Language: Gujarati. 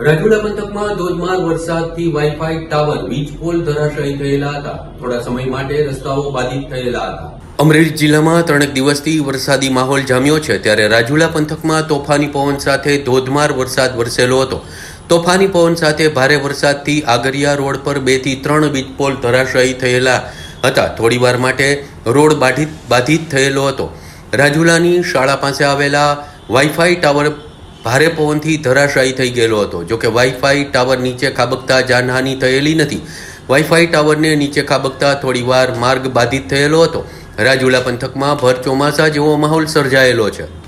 રાજુલા પંથકમાં ધોધમાર વરસાદથી વાઈફાઈ ટાવર, વીજ પોલ ધરાશાયી થયેલા હતા. થોડા સમય માટે રસ્તાઓ બાધિત થયેલા હતા. અમરેલી જિલ્લામાં ત્રણેક દિવસથી વરસાદી માહોલ જામ્યો છે. ત્યારે રાજુલા પંથકમાં તોફાની પવન સાથે ધોધમાર વરસાદ વરસેલો હતો. તોફાની પવન સાથે ભારે વરસાદથી આગરિયા રોડ પર બેથી ત્રણ વીજ પોલ ધરાશાયી થયેલા હતા. થોડીવાર માટે રોડ બાધિત બાધિત થયેલો હતો. રાજુલાની શાળા પાસે આવેલા વાઈફાઈ ટાવર ભારે પવનથી ધરાશાયી થઈ ગયેલો હતો. જોકે વાઈફાઈ ટાવર નીચે ખાબકતા જાનહાની થયેલી નથી. વાઈફાઈ ટાવરને નીચે ખાબકતા થોડીવાર માર્ગ બાધિત થયેલો હતો. રાજુલા પંથકમાં ભર ચોમાસા જેવો માહોલ સર્જાયેલો છે.